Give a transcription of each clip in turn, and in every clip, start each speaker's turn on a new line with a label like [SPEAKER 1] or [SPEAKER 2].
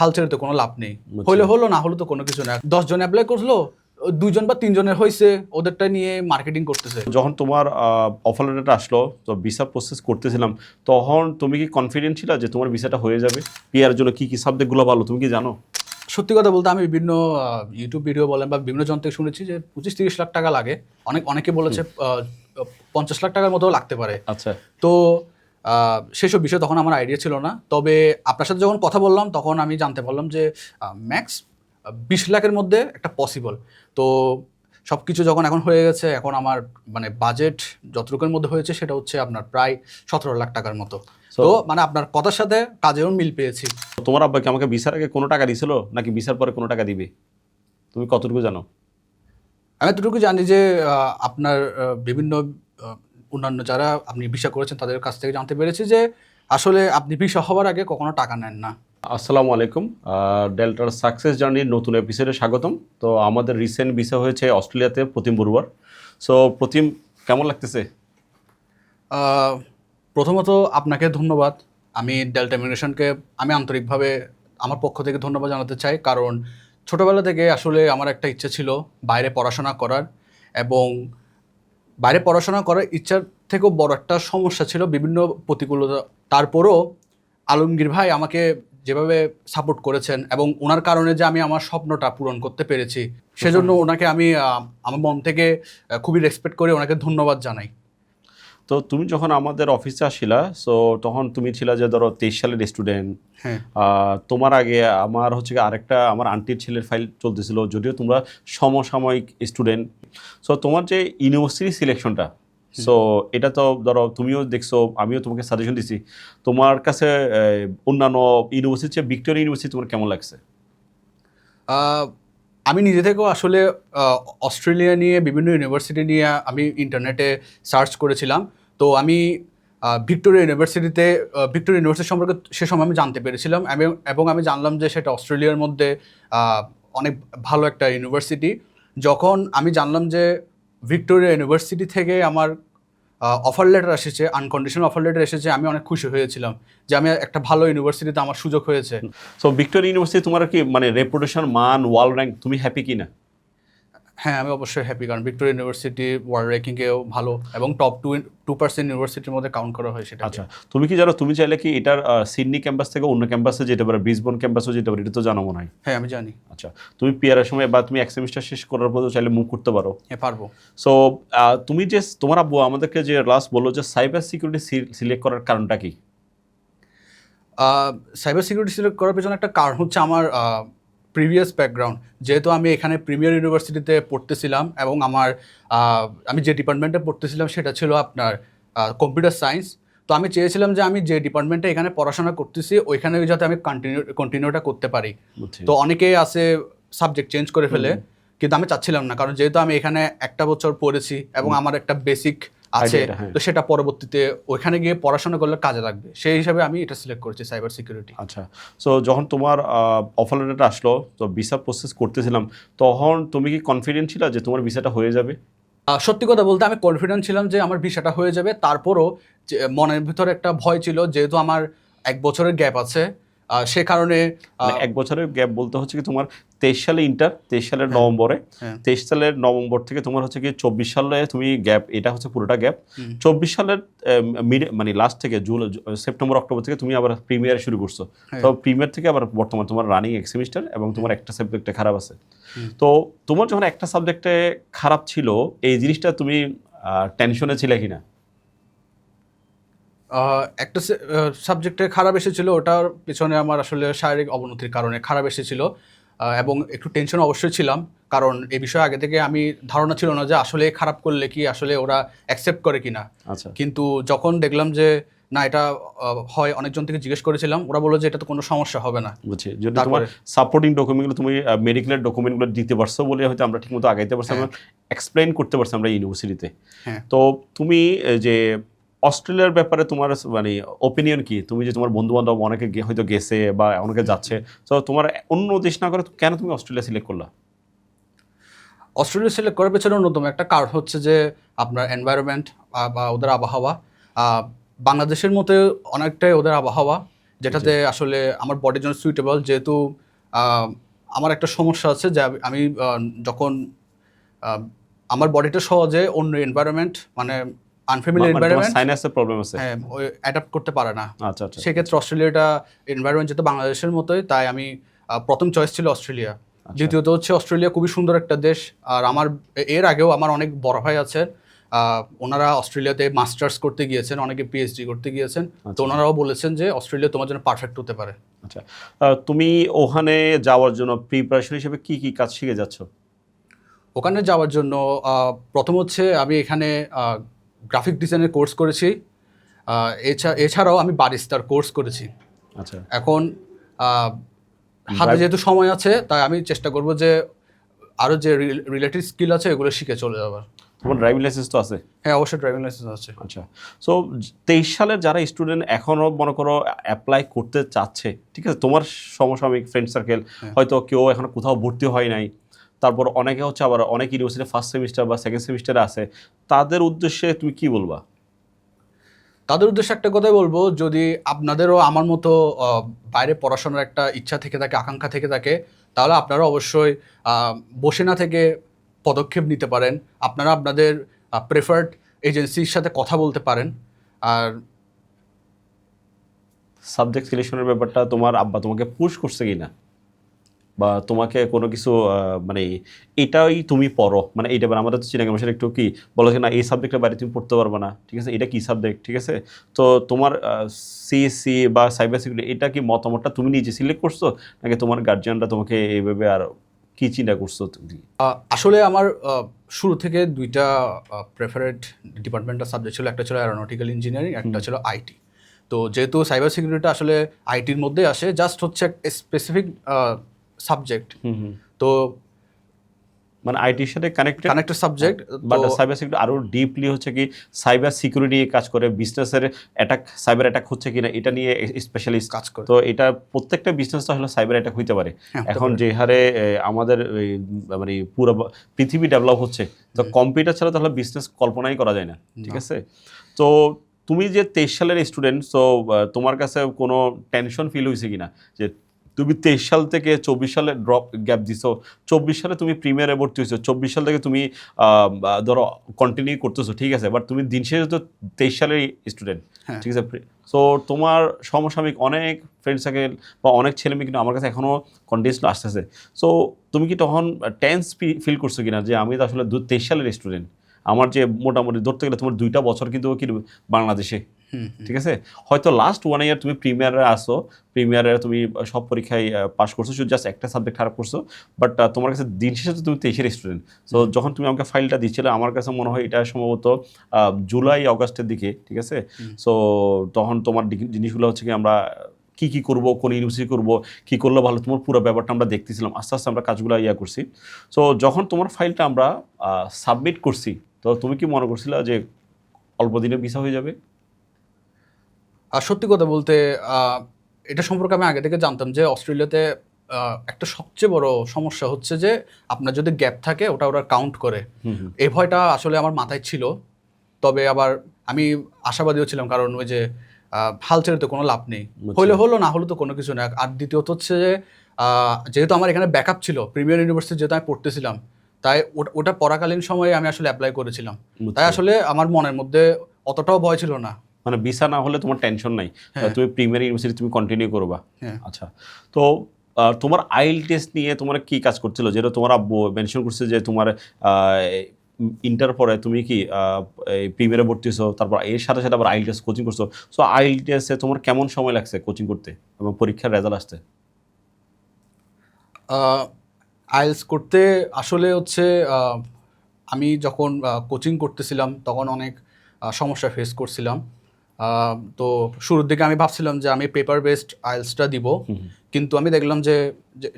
[SPEAKER 1] হাল ছেড়ে তো কোনো লাভ নেই। হইলে হলো না হলো তো কোনো কিছু না। দশজন অ্যাপ্লাই করল দুইজন বা তিনজনের হয়েছে ওদেরটা নিয়ে মার্কেটিং করতেছে।
[SPEAKER 2] যখন তোমার অফার লেটারটা আসলো তো ভিসা প্রসেস করতেছিলাম তখন তুমি কি কনফিডেন্ট ছিল যে তোমার ভিসাটা হয়ে যাবে? পিয়ার জন্য কি কি সাবজেক্টগুলো ভালো তুমি কি জানো?
[SPEAKER 1] সত্যি কথা বলতে আমি বিভিন্ন ইউটিউব ভিডিও বলেন বা বিভিন্ন জন থেকে শুনেছি যে পঁচিশ তিরিশ লাখ টাকা লাগে। অনেক অনেকে বলেছে পঞ্চাশ লাখ টাকার মতো লাগতে পারে।
[SPEAKER 2] আচ্ছা।
[SPEAKER 1] তো সেসব বিষয়ে তখন আমার আইডিয়া ছিল না। তবে আপনার সাথে যখন কথা বললাম তখন আমি জানতে পারলাম যে ম্যাক্স বিশ লাখের মধ্যে একটা পসিবল তো সব কিছু যখন এখন হয়ে গেছে এখন আমার মানে বাজেট যতটুকুর মধ্যে হয়েছে সেটা হচ্ছে আপনার প্রায় সতেরো লাখ টাকার মতো। তো মানে আপনার কথার সাথে কাজেও মিল পেয়েছি।
[SPEAKER 2] তোমার আব্বাকে আমাকে ভিসার আগে কোনো টাকা দিছিল নাকি ভিসার পরে কোনো টাকা দিবে? তুমি কতটুকু জানো?
[SPEAKER 1] আমি এতটুকু জানি যে আপনার বিভিন্ন অন্যান্য যারা আপনি ভিসা করেছেন তাদের কাছ থেকে জানতে পেরেছি যে আসলে আপনি ভিসা হওয়ার আগে কখনো টাকা নেন না।
[SPEAKER 2] আসসালামু আলাইকুম। ডেল্টার সাকসেস জার্নির নতুন এপিসোডে স্বাগতম। তো আমাদের রিসেন্ট ভিসা হয়েছে অস্ট্রেলিয়াতে প্রতিম বড়ুয়ার সো প্রতিম কেমন লাগতেছে?
[SPEAKER 1] প্রথমত আপনাকে ধন্যবাদ। আমি ডেল্টা ইমিগ্রেশনকে আমি আন্তরিকভাবে আমার পক্ষ থেকে ধন্যবাদ জানাতে চাই। কারণ ছোটোবেলা থেকে আসলে আমার একটা ইচ্ছে ছিল বাইরে পড়াশোনা করার এবং বাইরে পড়াশোনা করার ইচ্ছার থেকেও বড় একটা সমস্যা ছিল বিভিন্ন প্রতিকূলতা। তারপরও আলমগীর ভাই আমাকে যেভাবে সাপোর্ট করেছেন এবং ওনার কারণে যে আমি আমার স্বপ্নটা পূরণ করতে পেরেছি সেজন্য ওনাকে আমি আমার মন থেকে খুবই রেসপেক্ট করে ওনাকে ধন্যবাদ জানাই।
[SPEAKER 2] তো তুমি যখন আমাদের অফিসে আসিলা সো তখন তুমি ছিলা যে ধরো তেইশ সালের স্টুডেন্ট
[SPEAKER 1] হ্যাঁ।
[SPEAKER 2] তোমার আগে আমার হচ্ছে আরেকটা আমার আন্টির ছেলের ফাইল চলতেছিল যদিও তোমরা সমসাময়িক স্টুডেন্ট সো তোমার যে ইউনিভার্সিটি সিলেকশনটা সো এটা তো ধরো তুমিও দেখছ আমিও তোমাকে সাজেশন দিছি। তোমার কাছে অন্যান্য ইউনিভার্সিটি চেয়ে ভিক্টোরিয়া ইউনিভার্সিটি তোমার কেমন লাগছে?
[SPEAKER 1] আমি নিজে থেকেও আসলে অস্ট্রেলিয়া নিয়ে বিভিন্ন ইউনিভার্সিটি নিয়ে আমি ইন্টারনেটে সার্চ করেছিলাম। তো আমি ভিক্টোরিয়া ইউনিভার্সিটিতে ভিক্টোরিয়া ইউনিভার্সিটি সম্পর্কে সে সময় আমি জানতে পেরেছিলাম। এবং- এবং আমি জানলাম যে সেটা অস্ট্রেলিয়ার মধ্যে অনেক ভালো একটা ইউনিভার্সিটি। যখন আমি জানলাম যে ভিক্টোরিয়া ইউনিভার্সিটি থেকে আমার অফার লেটার এসেছে আনকন্ডিশনাল অফার লেটার এসেছে, আমি অনেক খুশি হয়েছিলাম যে আমি একটা ভালো ইউনিভার্সিটিতে আমার সুযোগ হয়েছে।
[SPEAKER 2] সো ভিক্টোরিয়া ইউনিভার্সিটি তোমার কি মানে রেপুটেশন মান ওয়ার্ল্ড র্যাঙ্ক তুমি হ্যাপি কি না
[SPEAKER 1] হ্যাঁ আমি অবশ্যই হ্যাপি কারণ ভিক্টোরিয়া ইউনিভার্সিটি ওয়ার্ল্ড র্যাঙ্কিংয়েও ভালো এবং টপ টু টু পার্সেন্ট ইউনিভার্সিটির মধ্যে কাউন্ট করা হয় সেটা
[SPEAKER 2] আচ্ছা তুমি কি জানো তুমি চাইলে কি এটার সিডনি ক্যাম্পাস থেকে অন্য ক্যাম্পাসে যেতে পারো ব্রিসবন ক্যাম্পাসে যেতে পারো এটা তো জানো মনে হয়।
[SPEAKER 1] হ্যাঁ আমি জানি।
[SPEAKER 2] আচ্ছা তুমি পিয়ারের সময় বা তুমি এক সেমিস্টার শেষ করার পর চাইলে মুভ করতে পারো।
[SPEAKER 1] হ্যাঁ পারব।
[SPEAKER 2] সো তুমি যে তোমার আব্বু আমাদেরকে যে লাস্ট বলল যে সাইবার সিকিউরিটি সিলেক্ট করার কারণটা কি?
[SPEAKER 1] সাইবার সিকিউরিটি সিলেক্ট করার পেছনে একটা কারণ হচ্ছে আমার প্রিভিয়াস ব্যাকগ্রাউন্ড যেহেতু আমি এখানে প্রিমিয়ার ইউনিভার্সিটিতে পড়তেছিলাম এবং আমার আমি যে ডিপার্টমেন্টে পড়তেছিলাম সেটা ছিল আপনার কম্পিউটার সায়েন্স তো আমি চেয়েছিলাম যে আমি যে ডিপার্টমেন্টে এখানে পড়াশোনা করতেছি ওইখানে যাতে আমি কন্টিনিউ কন্টিনিউটা করতে পারি। তো অনেকেই আছে সাবজেক্ট চেঞ্জ করে ফেলে কিন্তু আমি চাচ্ছিলাম না কারণ যেহেতু আমি এখানে একটা বছর পড়েছি এবং আমার একটা বেসিক আছে
[SPEAKER 2] হ্যাঁ।
[SPEAKER 1] তো সেটা পরবর্তীতে ওইখানে গিয়ে পড়াশোনা করলে কাজে লাগবে। সেই হিসাবে আমি এটা সিলেক্ট করেছি সাইবার সিকিউরিটি
[SPEAKER 2] আচ্ছা সো যখন তোমার অফার লেটারটা আসলো তো ভিসা প্রসেস করতেছিলাম তখন তুমি কি কনফিডেন্ট ছিল যে তোমার ভিসাটা হয়ে যাবে?
[SPEAKER 1] সত্যি কথা বলতে আমি কনফিডেন্ট ছিলাম যে আমার ভিসাটা হয়ে যাবে। তারপরও যে মনের ভিতরে একটা ভয় ছিল যেহেতু আমার এক বছরের গ্যাপ আছে সে কারণে
[SPEAKER 2] মানে এক বছরের গ্যাপ বলতে হচ্ছে কি তোমার তেইশ সালে ইন্টার তেইশ সালের নভেম্বরে।
[SPEAKER 1] হ্যাঁ।
[SPEAKER 2] তেইশ সালের নভেম্বর থেকে তোমার হচ্ছে কি চব্বিশ সালে তুমি গ্যাপ এটা হচ্ছে পুরোটা গ্যাপ চব্বিশ সালের মিড মানে লাস্ট থেকে জুলাই সেপ্টেম্বর অক্টোবর থেকে তুমি আবার প্রিমিয়ার শুরু করছ।
[SPEAKER 1] হ্যাঁ।
[SPEAKER 2] তো প্রিমিয়ার থেকে আবার বর্তমান তোমার রানিং এক সেমিস্টার এবং তোমার একটা সাবজেক্টে খারাপ আছে। তো তোমার যখন একটা সাবজেক্টে খারাপ ছিল এই জিনিসটা তুমি টেনশনে ছিলে কিনা?
[SPEAKER 1] একটা সাবজেক্টে খারাপ এসেছিল ওটার পেছনে আমার আসলে শারীরিক অবনতির কারণে খারাপ এসেছিল। এবং একটু টেনশন অবশ্যই ছিলাম কারণ এই বিষয়ে আগে থেকে আমি ধারণা ছিল না যে আসলে খারাপ করলে কি আসলে ওরা অ্যাকসেপ্ট করে কিনা।
[SPEAKER 2] আচ্ছা।
[SPEAKER 1] কিন্তু যখন দেখলাম যে না এটা হয় অনেকজন থেকে জিজ্ঞেস করেছিলাম ওরা বলল যে এটা তো কোনো সমস্যা হবে না।
[SPEAKER 2] বুঝছি। যদি তোমার সাপোর্টিং ডকুমেন্টগুলো তুমি মেডিকেলের ডকুমেন্টগুলো দিতে পারছ বলে হয়তো আমরা ঠিকমতো আগাইতে পারছি আমরা এক্সপ্লেন করতে পারছি আমরা ইউনিভার্সিটিতে
[SPEAKER 1] হ্যাঁ।
[SPEAKER 2] তো তুমি যে অস্ট্রেলিয়ার ব্যাপারে তোমার মানে ওপিনিয়ন কি? তুমি যে তোমার বন্ধু বান্ধব অনেকে হয়তো গেছে বা অনেকে যাচ্ছে তো তোমার অন্য দেশ না করে কেন তুমি অস্ট্রেলিয়া সিলেক্ট করলা?
[SPEAKER 1] অস্ট্রেলিয়া সিলেক্ট করার পেছনে অন্যতম একটা কারণ হচ্ছে যে আপনার এনভায়রনমেন্ট বা ওদের আবহাওয়া বাংলাদেশের মতো অনেকটাই ওদের আবহাওয়া যেটাতে আসলে আমার বডির জন্য সুইটেবল যেহেতু আমার একটা সমস্যা আছে যে আমি- আমি যখন আমার বডিটা সহজে অন্য এনভায়রনমেন্ট মানে আনফ্যামিলিয়ার এনভায়রনমেন্ট
[SPEAKER 2] সাইনাসের প্রবলেম আছে?
[SPEAKER 1] হ্যাঁ অ্যাডাপ্ট করতে পারে না।
[SPEAKER 2] আচ্ছা আচ্ছা।
[SPEAKER 1] সেক্ষেত্রে অস্ট্রেলিয়াটা এনভায়রনমেন্ট যেহেতু বাংলাদেশের মতোই তাই আমি প্রথম চয়েস ছিল অস্ট্রেলিয়া।
[SPEAKER 2] আচ্ছা।
[SPEAKER 1] দ্বিতীয়ত হচ্ছে অস্ট্রেলিয়া খুবই সুন্দর একটা দেশ। আর আমার এর আগেও আমার অনেক বড় ভাই আছেন ওনারা অস্ট্রেলিয়াতে মাস্টার্স করতে গিয়েছেন অনেকে পিএইচডি করতে গিয়েছেন। তো
[SPEAKER 2] আচ্ছা।
[SPEAKER 1] ওনারাও বলেছেন যে অস্ট্রেলিয়া তোমার জন্য পারফেক্ট হতে পারে।
[SPEAKER 2] আচ্ছা। তুমি ওখানে যাওয়ার জন্য প্রিপারেশন হিসেবে কি কি কাজ শিখে যাচ্ছ?
[SPEAKER 1] ওখানে যাওয়ার জন্য প্রথম হচ্ছে আমি এখানে গ্রাফিক ডিজাইনের কোর্স করেছি। এছাড়াও আমি বারিস্তার কোর্স করেছি।
[SPEAKER 2] আচ্ছা।
[SPEAKER 1] এখন হাতে যেহেতু সময় আছে তাই আমি চেষ্টা করব যে আরও যে রিলেটেড স্কিল আছে এগুলো শিখে চলে যাবার
[SPEAKER 2] তোমার ড্রাইভিং লাইসেন্স তো আছে?
[SPEAKER 1] হ্যাঁ অবশ্যই ড্রাইভিং লাইসেন্স আছে।
[SPEAKER 2] আচ্ছা। সো তেইশ সালের যারা স্টুডেন্ট এখনও মনে করো অ্যাপ্লাই করতে চাচ্ছে ঠিক আছে? তোমার সমসাময়িক ফ্রেন্ড সার্কেল
[SPEAKER 1] হ্যাঁ।
[SPEAKER 2] হয়তো কেউ এখনও কোথাও ভর্তি হয় নাই। তারপর অনেকে হচ্ছে আবার অনেক ইউনিভার্সিটি ফার্স্ট সেমিস্টার বা সেকেন্ড সেমিস্টারে আছে তাদের উদ্দেশ্যে তুমি কি বলবা?
[SPEAKER 1] তাদের উদ্দেশ্যে একটা কথাই বলব যদি আপনাদেরও আমার মতো বাইরে পড়াশোনার একটা ইচ্ছা থেকে থাকে আকাঙ্ক্ষা থেকে থাকে তাহলে আপনারা অবশ্যই বসে না থেকে পদক্ষেপ নিতে পারেন। আপনারা আপনাদের প্রেফার্ড এজেন্সির সাথে কথা বলতে পারেন। আর
[SPEAKER 2] সাবজেক্ট সিলেকশনের ব্যাপারটা তোমার আব্বা তোমাকে পুশ করছে কি না বা তোমাকে কোনো কিছু মানে এটাই তুমি পড়ো। মানে এইটা এবার আমাদের তো চিনাগাম সেটা একটু কি বলো যে না এই সাবজেক্টের বাইরে তুমি পড়তে পারবে না। ঠিক আছে? এটা কি সাবজেক্ট ঠিক আছে? তো তোমার সিএসসি বা সাইবার সিকিউরিটি এটা কি মতামতটা তুমি নিজে সিলেক্ট করছ? নাকি তোমার গার্জিয়ানরা তোমাকে এইভাবে আর কি চিন্তা করছ? তুমি
[SPEAKER 1] আসলে আমার শুরু থেকে দুইটা প্রেফারেড ডিপার্টমেন্টাল সাবজেক্ট ছিল একটা ছিল অ্যারোনটিক্যাল ইঞ্জিনিয়ারিং একটা ছিল আইটি তো যেহেতু সাইবার সিকিউরিটি আসলে আইটির মধ্যে আসে জাস্ট হচ্ছে স্পেসিফিক সাবজেক্ট তো
[SPEAKER 2] মানে আইটির সাথে connected
[SPEAKER 1] connected subject
[SPEAKER 2] but cyber security আরও ডিপলি হচ্ছে কি সাইবার সিকিউরিটি নিয়ে কাজ করে বিজনেসের অ্যাটাক সাইবার অ্যাটাক হচ্ছে কিনা এটা নিয়ে স্পেশালিস্ট
[SPEAKER 1] কাজ করে।
[SPEAKER 2] তো এটা প্রত্যেকটা বিজনেস তো হলো সাইবার অ্যাটাক হইতে পারে।
[SPEAKER 1] হ্যাঁ,
[SPEAKER 2] এখন যে হারে আমাদের মানে পুরো পৃথিবী ডেভেলপ হচ্ছে তো কম্পিউটার ছাড়া তাহলে বিজনেস কল্পনাই করা যায় না ঠিক আছে? তো তুমি যে তেইশ সালের স্টুডেন্ট তো তোমার কাছে কোনো টেনশন ফিল হয়েছে কিনা? যে তুমি তেইশ সাল থেকে চব্বিশ সালে ড্রপ গ্যাপ দিছো। চব্বিশ সালে তুমি প্রিমিয়ারে ভর্তি হয়েছো চব্বিশ সাল থেকে তুমি ধরো কন্টিনিউ করতেছো ঠিক আছে? বাট তুমি দিন শেষে তো তেইশ সালের স্টুডেন্ট
[SPEAKER 1] হ্যাঁ।
[SPEAKER 2] ঠিক আছে? সো তোমার সমসাময়িক অনেক ফ্রেন্ড সার্কেল বা অনেক ছেলে মেয়ে কিন্তু আমার কাছে এখনও কন্টেস্ট আসতেছে। সো তুমি কি তখন টেন্স ফিল করছ কিনা যে আমি তো আসলে দু তেইশ সালের স্টুডেন্ট আমার যে মোটামুটি ধরতে গেলে তোমার দুইটা বছর কিন্তু কি বাংলাদেশে। ঠিক আছে? হয়তো লাস্ট ওয়ান ইয়ার তুমি প্রিমিয়ারে আসো প্রিমিয়ারে তুমি সব পরীক্ষায় পাস করছ শুধু জাস্ট একটা সাবজেক্ট খারাপ করছ বাট তোমার কাছে দিন শেষে তো তুমি তেইশের স্টুডেন্ট সো যখন তুমি আমাকে ফাইলটা দিচ্ছিলে আমার কাছে মনে হয় এটা সম্ভবত জুলাই অগস্টের দিকে ঠিক আছে? সো তখন তোমার জিনিসগুলো হচ্ছে কি আমরা কি কি করব কোন ইউনিভার্সিটি করব কি করলে ভালো তোমার পুরো ব্যাপারটা আমরা দেখতেছিলাম আস্তে আস্তে আমরা কাজগুলো ইয়া করছি। সো যখন তোমার ফাইলটা আমরা সাবমিট করছি তো তুমি কি মনে করছিলে যে অল্প দিনে ভিসা হয়ে যাবে?
[SPEAKER 1] সত্যি কথা বলতে এটা সম্পর্কে আমি আগে থেকে জানতাম যে অস্ট্রেলিয়াতে একটা সবচেয়ে বড় সমস্যা হচ্ছে যে আপনার যদি গ্যাপ থাকে ওটা ওরা কাউন্ট করে। এই ভয়টা আসলে আমার মাথায় ছিল। তবে আবার আমি আশাবাদীও ছিলাম কারণ ওই যে হাল ছেড়ে তো কোনো লাভ নেই।
[SPEAKER 2] বুঝছি।
[SPEAKER 1] হইলে হলো না হলে তো কোনো কিছু না আর দ্বিতীয়ত হচ্ছে যে যেহেতু আমার এখানে ব্যাকআপ ছিল প্রিমিয়ার ইউনিভার্সিটি যেহেতু আমি পড়তেছিলাম তাই ওটা- ওটা পড়াকালীন সময়ে আমি আসলে অ্যাপ্লাই করেছিলাম। তাই আসলে আমার মনের মধ্যে অতটাও ভয় ছিল না।
[SPEAKER 2] মানে ভিসা না হলে তোমার টেনশন নাই।
[SPEAKER 1] হ্যাঁ।
[SPEAKER 2] তুমি প্রিমিয়ার ইউনিভার্সিটি তুমি কন্টিনিউ করবা।
[SPEAKER 1] হ্যাঁ।
[SPEAKER 2] আচ্ছা তো তোমার আইল টেস্ট নিয়ে তোমার কি কাজ করছিল? যেটা তোমার আব্বু মেনশন করছে যে তোমার ইন্টার পরে তুমি কি প্রিমিয়ারে ভর্তি হয়েছো তারপর এর সাথে সাথে আবার আইল টেস্ট কোচিং করছ। সো আইল টেস্টে তোমার কেমন সময় লাগছে কোচিং করতে এবং পরীক্ষার রেজাল্ট আসতে?
[SPEAKER 1] আইএলস করতে আসলে হচ্ছে আমি যখন কোচিং করতেছিলাম তখন অনেক সমস্যা ফেস করছিলাম। তো শুরুর দিকে আমি ভাবছিলাম যে আমি পেপার বেসড আইএলসটা দিব। কিন্তু আমি দেখলাম যে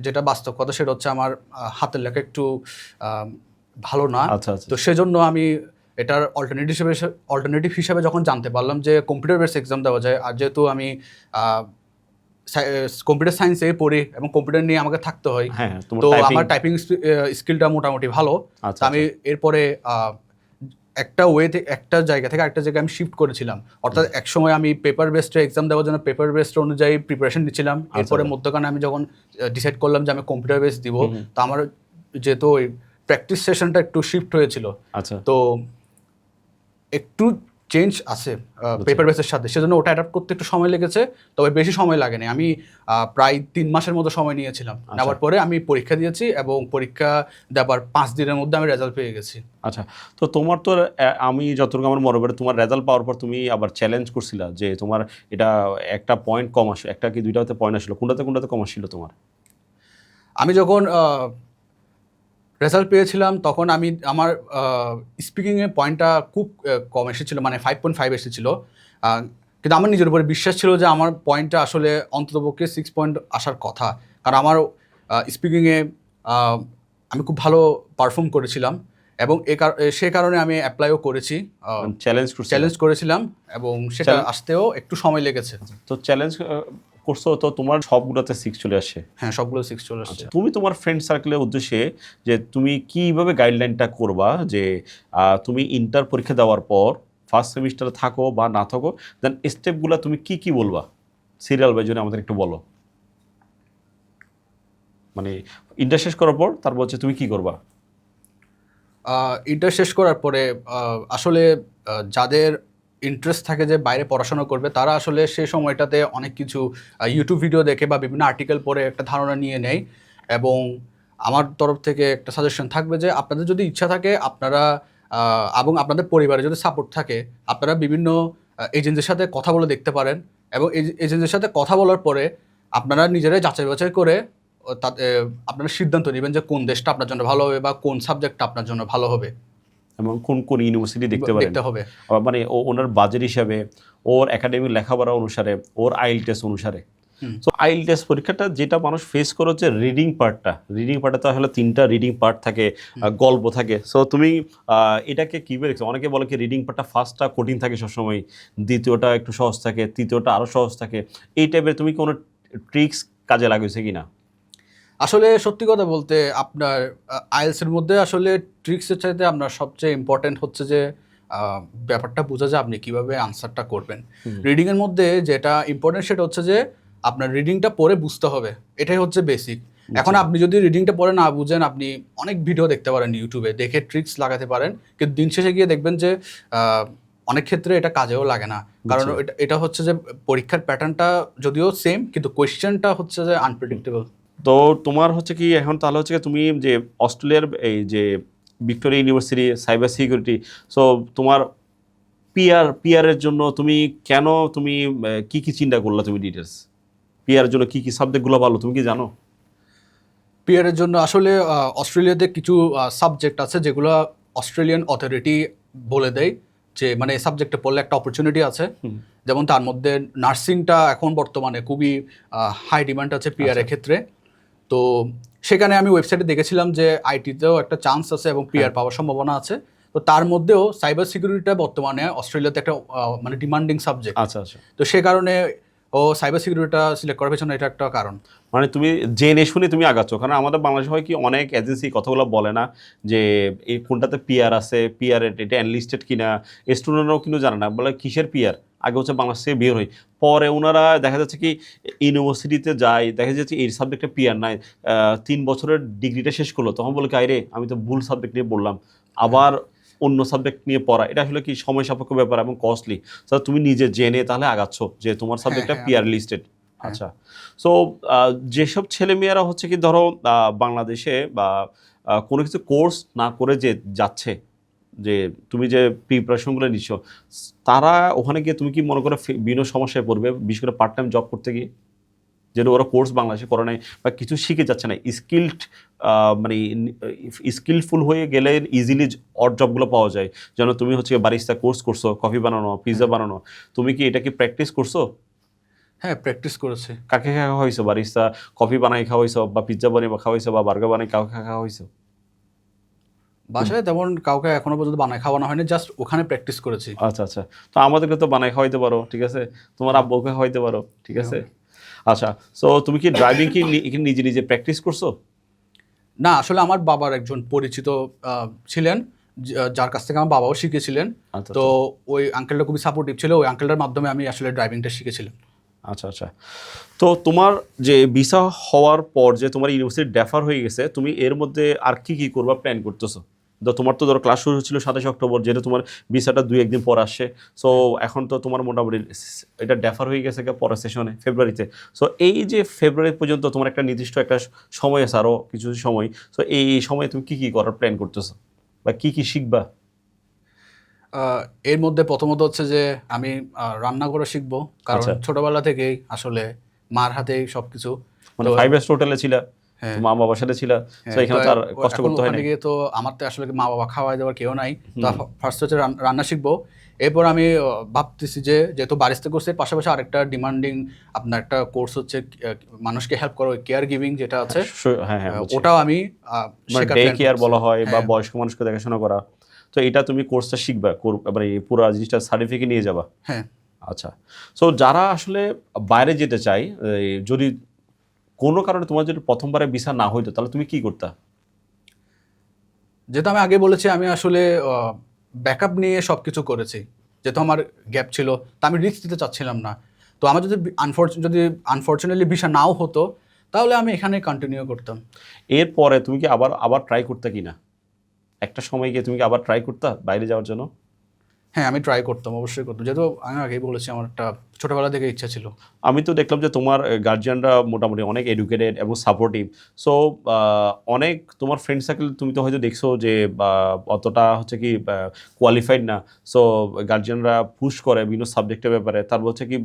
[SPEAKER 1] যেটা বাস্তব কথা সেটা হচ্ছে আমার হাতের লেখা একটু ভালো না।
[SPEAKER 2] আচ্ছা আচ্ছা।
[SPEAKER 1] তো সেজন্য আমি এটার অল্টারনেটিভ হিসেবে অল্টারনেটিভ হিসাবে যখন জানতে পারলাম যে কম্পিউটার বেস এক্সাম দেওয়া যায় আর যেহেতু আমি কম্পিউটার সায়েন্সে পড়ি এবং কম্পিউটার নিয়ে আমাকে থাকতে হয়
[SPEAKER 2] হ্যাঁ হ্যাঁ,
[SPEAKER 1] তো আমার টাইপিং স্কিলটা মোটামুটি ভালো।
[SPEAKER 2] আচ্ছা
[SPEAKER 1] আমি এরপরে একটা ওয়েতে একটা জায়গা থেকে একটা জায়গায় আমি শিফট করেছিলাম। অর্থাৎ একসময় আমি পেপার বেসড এক্সাম দেওয়ার জন্য পেপার বেস্ট অনুযায়ী প্রিপারেশন নিচ্ছিলাম। এরপরে মধ্যখানে আমি যখন ডিসাইড করলাম যে আমি কম্পিউটার বেস দিব তো আমার যেহেতু ওই প্র্যাকটিস সেশনটা একটু শিফট হয়েছিল।
[SPEAKER 2] আচ্ছা।
[SPEAKER 1] তো একটু চেঞ্জ আছে পেপার বেসের সাথে। সেজন্য ওটা অ্যাডাপ্ট করতে একটু সময় লেগেছে তবে বেশি সময় লাগেনি। আমি প্রায় তিন মাসের মতো সময় নিয়েছিলাম। নেওয়ার পরে আমি পরীক্ষা দিয়েছি এবং পরীক্ষা দেওয়ার পাঁচ দিনের মধ্যে আমি রেজাল্ট পেয়ে গেছি।
[SPEAKER 2] আচ্ছা তো তোমার তো আমি যতটুকু আমার মনে পড়ে তোমার রেজাল্ট পাওয়ার পর তুমি আবার চ্যালেঞ্জ করছিলা যে তোমার এটা একটা পয়েন্ট কম আসে একটা কি দুইটাতে পয়েন্ট আসলো কোনটাতে কোনটাতে কম আসছিল তোমার?
[SPEAKER 1] আমি যখন রেজাল্ট পেয়েছিলাম তখন আমি আমার স্পিকিংয়ের পয়েন্টটা খুব কম এসেছিল মানে ফাইভ পয়েন্ট ফাইভ এসেছিল। কিন্তু আমার নিজের উপরে বিশ্বাস ছিল যে আমার পয়েন্টটা আসলে অন্ততপক্ষে সিক্স পয়েন্ট আসার কথা। কারণ আমার স্পিকিংয়ে আমি খুব ভালো পারফর্ম করেছিলাম এবং এ কার- সে কারণে আমি অ্যাপ্লাইও করেছি
[SPEAKER 2] চ্যালেঞ্জ
[SPEAKER 1] চ্যালেঞ্জ করেছিলাম। এবং সেটা আসতেও একটু সময় লেগেছে।
[SPEAKER 2] তো চ্যালেঞ্জ করছ তো তোমার সবগুলোতে সিক্স চলে আসে।
[SPEAKER 1] হ্যাঁ সবগুলো সিক্স চলে আসছে
[SPEAKER 2] তুমি তোমার ফ্রেন্ড সার্কেলের উদ্দেশ্যে যে তুমি কীভাবে গাইডলাইনটা করবা যে আহ, তুমি ইন্টার পরীক্ষা দেওয়ার পর ফার্স্ট সেমিস্টারে থাকো বা না থাকো দেন স্টেপগুলো তুমি কি কি বলবা? সিরিয়াল বাই জন্য আমাদের একটু বলো। মানে ইন্টার শেষ করার পর তারপর হচ্ছে তুমি কি করবা?
[SPEAKER 1] ইন্টার শেষ করার পরে আসলে যাদের ইন্টারেস্ট থাকে যে বাইরে পড়াশোনা করবে, তারা আসলে সেই সময়টাতে অনেক কিছু ইউটিউব ভিডিও দেখে বা বিভিন্ন আর্টিকেল পড়ে একটা ধারণা নিয়ে নেয় এবং আমার তরফ থেকে একটা সাজেশন থাকবে যে আপনাদের যদি ইচ্ছা থাকে, আপনারা এবং আপনাদের পরিবারে যদি সাপোর্ট থাকে, আপনারা বিভিন্ন এজেন্সির সাথে কথা বলে দেখতে পারেন এবং এজেন্সির সাথে কথা বলার পরে আপনারা নিজেরাই যাচাই বাছাই করে তাতে, আপনারা সিদ্ধান্ত নেবেন যে কোন দেশটা আপনার জন্য ভালো হবে বা কোন সাবজেক্টটা আপনার জন্য ভালো হবে।
[SPEAKER 2] এবং কোন কোন ইউনিভার্সিটি দেখতে পারেন। মানে ও ওনার বাজেট হিসাবে ওর একাডেমিক লেখাপড়া অনুসারে ওর আইল টেস্ট অনুসারে। তো আইল টেস্ট পরীক্ষাটা যেটা মানুষ ফেস করে হচ্ছে রিডিং পার্টটা রিডিং পার্টে তো আসলে তিনটা রিডিং পার্ট থাকে গল্প থাকে। সো তুমি আহ, এটাকে কীভাবে দেখছ? অনেকে বলে কি রিডিং পার্টটা ফার্স্টটা কঠিন থাকে সবসময় দ্বিতীয়টা একটু সহজ থাকে তৃতীয়টা আরও সহজ থাকে। এই টাইপের তুমি কোনো ট্রিক্স কাজে লাগিয়েছে কি না
[SPEAKER 1] আসলে সত্যি কথা বলতে আপনার আইএলসের মধ্যে আসলে ট্রিক্সের চাইতে আপনার সবচেয়ে ইম্পর্টেন্ট হচ্ছে যে ব্যাপারটা বোঝা যায় আপনি কীভাবে আনসারটা করবেন। রিডিংয়ের মধ্যে যেটা ইম্পর্টেন্ট সেটা হচ্ছে যে আপনার রিডিংটা পড়ে বুঝতে হবে। এটাই হচ্ছে বেসিক এখন আপনি যদি রিডিংটা পড়ে না বুঝেন আপনি অনেক ভিডিও দেখতে পারেন ইউটিউবে দেখে ট্রিক্স লাগাতে পারেন। কিন্তু দিন শেষে গিয়ে দেখবেন যে অনেক ক্ষেত্রে এটা কাজেও লাগে না। কারণ এটা এটা হচ্ছে যে পরীক্ষার প্যাটার্নটা যদিও সেম কিন্তু কোয়েশ্চেনটা হচ্ছে যে আনপ্রেডিক্টেবল
[SPEAKER 2] তো তোমার হচ্ছে কি এখন তাহলে হচ্ছে তুমি যে অস্ট্রেলিয়ার এই যে Victoria university cyber security so তোমার পিআর পিআরের জন্য তুমি কেন তুমি কি কি চিন্তা করলা তুমি ডিটেলস পিআর জন্য কি কি সাবজেক্টগুলো ভালো তুমি কি জানো?
[SPEAKER 1] পিয়ারের জন্য আসলে অস্ট্রেলিয়াতে কিছু সাবজেক্ট আছে যেগুলো অস্ট্রেলিয়ান অথরিটি বলে দেয় যে মানে এই সাবজেক্টে পড়লে একটা অপরচুনিটি আছে। যেমন তার মধ্যে নার্সিংটা এখন বর্তমানে খুবই হাই ডিমান্ড আছে পিয়ারের ক্ষেত্রে। তো সেখানে আমি ওয়েবসাইটে দেখেছিলাম যে আইটিতেও একটা চান্স আছে এবং পিয়ার পাওয়ার সম্ভাবনা আছে। তো তার মধ্যেও সাইবার সিকিউরিটিটা বর্তমানে অস্ট্রেলিয়াতে একটা মানে ডিমান্ডিং সাবজেক্ট
[SPEAKER 2] আচ্ছা আচ্ছা।
[SPEAKER 1] তো সে কারণে ও সাইবার সিকিউরিটিটা সিলেক্ট করার পেছনে এটা একটা কারণ।
[SPEAKER 2] মানে তুমি জেনে শুনে তুমি আগাচ্ছ, কারণ আমাদের বাংলাদেশে হয় কি অনেক এজেন্সি কথাগুলো বলে না যে এই কোনটাতে পিয়ার আছে পিআর এটা অ্যানলিস্টেড কিনা স্টুডেন্টরাও কিন্তু জানে না, বলে কিসের পিয়ার আগে হচ্ছে বাংলাদেশ থেকে বের হয় পরে ওনারা দেখা যাচ্ছে কি ইউনিভার্সিটিতে যায়, দেখা যাচ্ছে এই সাবজেক্টে পিয়ার নাই তিন বছরের ডিগ্রিটা শেষ করল, তখন বলে কাইরে আমি তো ভুল সাবজেক্ট নিয়ে বললাম। আবার অন্য সাবজেক্ট নিয়ে পড়া এটা আসলে কি সময় সাপেক্ষ ব্যাপার এবং কস্টলি তুমি নিজে জেনে তাহলে আগাচ্ছ যে তোমার সাবজেক্টটা পিয়ার লিস্টেড আচ্ছা। সো যেসব ছেলেমেয়েরা হচ্ছে কি ধরো বাংলাদেশে বা কোনো কিছু কোর্স না করে যে যাচ্ছে যে তুমি যে প্রিপারেশনগুলো নিচ্ছ তারা ওখানে গিয়ে তুমি কি মনে করো বিভিন্ন সমস্যায় পড়বে বিশেষ করে পার্ট টাইম জব করতে গিয়ে? যেন ওরা কোর্স বাংলাদেশে করে নাই বা কিছু শিখে যাচ্ছে না। স্কিল্ড মানে স্কিলফুল হয়ে গেলে ইজিলি অড জবগুলো পাওয়া যায়। যেন তুমি হচ্ছে বারিস্তা কোর্স করছ কফি বানানো পিৎজা বানানো তুমি কি এটা কি প্র্যাকটিস করছ?
[SPEAKER 1] হ্যাঁ প্র্যাকটিস করেছে।
[SPEAKER 2] কাকে খাওয়া হয়েছে? বারিস্তা কফি বানাই খাওয়া হয়েছে বা পিৎজা বানিয়ে খাওয়া হয়েছে বা বার্গার বানাই কাউকে খাওয়া হয়েছে?
[SPEAKER 1] বাসায় তেমন কাউকে এখনও পর্যন্ত বানায় খাওয়ানো হয়নি জাস্ট ওখানে প্র্যাকটিস করেছি।
[SPEAKER 2] আচ্ছা আচ্ছা। তো আমাদেরকে তো বানাই খাওয়াইতে পারো ঠিক আছে? তোমার আব্বুকে খাওয়াইতে পারো ঠিক আছে? আচ্ছা সো তুমি কি ড্রাইভিং কি নিজে নিজে প্র্যাকটিস করছ?
[SPEAKER 1] না আসলে আমার বাবার একজন পরিচিত ছিলেন যার কাছ থেকে আমার বাবাও শিখেছিলেন।
[SPEAKER 2] আচ্ছা
[SPEAKER 1] তো ওই আঙ্কেলটা খুবই সাপোর্টিভ ছিল ওই আঙ্কেলটার মাধ্যমে আমি আসলে ড্রাইভিংটা শিখেছিলাম।
[SPEAKER 2] আচ্ছা আচ্ছা। তো তোমার যে ভিসা হওয়ার পর যে তোমার ইউনিভার্সিটি ডেফার হয়ে গেছে তুমি এর মধ্যে আর কি কি করবা প্ল্যান করতেছো? তোমার তো ধরো ক্লাস শুরু হচ্ছিল সাতাশে অক্টোবর যেটা তোমার ভিসাটা দুই একদিন পর আসছে। সো এখন তো তোমার মোটামুটি এটা ডেফার হয়ে গেছে পরের সেশনে ফেব্রুয়ারিতে সো এই যে ফেব্রুয়ারি পর্যন্ত তোমার একটা নির্দিষ্ট একটা সময় আছে আরও কিছু সময় সো এই সময়ে তুমি কি কি করার প্ল্যান করতেছো? বা কি কি শিখবা?
[SPEAKER 1] এর মধ্যে প্রথমত হচ্ছে যে আমি রান্না করে শিখব। কারণ
[SPEAKER 2] আচ্ছা।
[SPEAKER 1] ছোটবেলা থেকেই আসলে মার হাতেই সবকিছু।
[SPEAKER 2] মানে
[SPEAKER 1] তো-
[SPEAKER 2] ফাইভ স্টার হোটেলে ছিল। মা বাবার সাথে ছিল
[SPEAKER 1] হ্যাঁ,
[SPEAKER 2] তো এখানে
[SPEAKER 1] তো
[SPEAKER 2] তো আর
[SPEAKER 1] ও-
[SPEAKER 2] কষ্ট করতে হয় না
[SPEAKER 1] তো আমার তো আসলে মা বাবা খাওয়াই দেওয়ার কেউ নাই। তো ফার্স্ট হচ্ছে রান্না শিখব। এরপর আমি ভাবতেছি যে যেহেতু বারিস্তা কোর্সের পাশাপাশি আরেকটা ডিমান্ডিং আপনার একটা কোর্স হচ্ছে মানুষকে হেল্প করো কেয়ার গিভিং যেটা আছে
[SPEAKER 2] হ্যাঁ হ্যাঁ।
[SPEAKER 1] ওটাও আমি
[SPEAKER 2] ডে কেয়ার বলা হয় বা
[SPEAKER 1] হ্যাঁ।
[SPEAKER 2] বয়স্ক মানুষকে দেখাশোনা করা। তো এটা তুমি কোর্সটা শিখবা এই পুরো জিনিসটা সার্টিফিকেট নিয়ে যাবা।
[SPEAKER 1] হ্যাঁ।
[SPEAKER 2] আচ্ছা। সো যারা আসলে বাইরে যেতে চাই যদি কোনো কারণে তোমার যদি প্রথমবারে ভিসা না হইতো তাহলে তুমি কি করতা?
[SPEAKER 1] যেহেতু আমি আগে বলেছি আমি আসলে ব্যাকআপ নিয়ে সব কিছু করেছি। যেহেতু আমার গ্যাপ ছিল তা আমি রিস্ক দিতে চাচ্ছিলাম না। তো আমার যদি আনফর্চুন যদি আনফর্চুনেটলি ভিসা নাও হতো তাহলে আমি এখানে কন্টিনিউ করতাম।
[SPEAKER 2] এরপরে তুমি কি আবার আবার ট্রাই করতে কি না একটা সময় গিয়ে তুমি কি আবার ট্রাই করতা বাইরে যাওয়ার জন্য?
[SPEAKER 1] হ্যাঁ আমি ট্রাই করতাম, অবশ্যই করতাম। যেহেতু আমি আগেই বলেছি, আমার একটা ছোটোবেলা থেকে ইচ্ছা ছিল।
[SPEAKER 2] আমি তো দেখলাম যে তোমার গার্জিয়ানরা মোটামুটি অনেক এডুকেটেড এবং সাপোর্টিভ সো অনেক তোমার ফ্রেন্ড সার্কেল তুমি তো হয়তো দেখছ যে অতটা হচ্ছে কি কোয়ালিফাইড না। সো গার্জিয়ানরা পুশ করে বিভিন্ন সাবজেক্টের ব্যাপারে। তারপর হচ্ছে কি